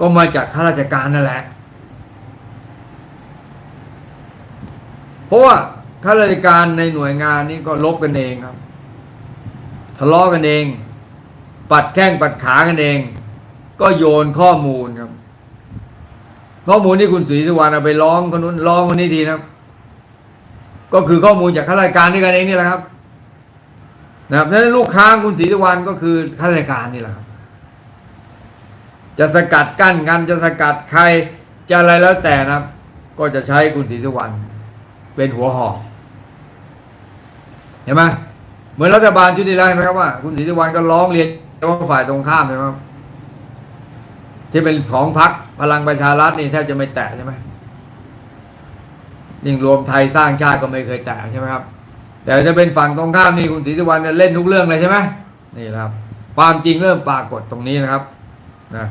ก็มาจากข้าราชการนั่นแหละ เพราะว่าข้าราชการในหน่วยงานนี้ก็ลบกันเองครับ ทะเลาะกันเอง ปัดแข้งปัดขากันเอง ก็โยนข้อมูลครับ ข้อมูลที่คุณศรีสุวรรณเอาไปร้องคนนู้นร้องคนนี้ทีนะก็คือข้อมูลจากข้าราชการด้วยกันเองนี่แหละครับนะครับดังนั้นลูกค้าคุณศรีสุวรรณก็คือข้าราชการนี่แหละครับ จะสกัดกั้นกันจะสกัดใครจะอะไรแล้วแต่นะก็จะใช้คุณศรีสุวรรณเป็นหัวหอกเห็นไหมเหมือนรัฐบาลชุดที่แล้วเห็นไหมครับว่า คุณศรีสุวรรณก็ร้องเรียนว่าฝ่ายตรงข้ามใช่ไหมครับที่เป็นของพรรคพลังประชารัฐนี่แทบจะไม่แตะใช่ไหมยิ่งรวมไทยสร้างชาติก็ไม่เคยแตะใช่ไหมครับ แต่จะเป็นฝั่งตรงข้ามนี่คุณศรีสุวรรณเนี่ยเล่นทุกเรื่องเลยใช่ไหมนี่ครับ ความจริงเริ่มปรากฏตรงนี้นะครับนะ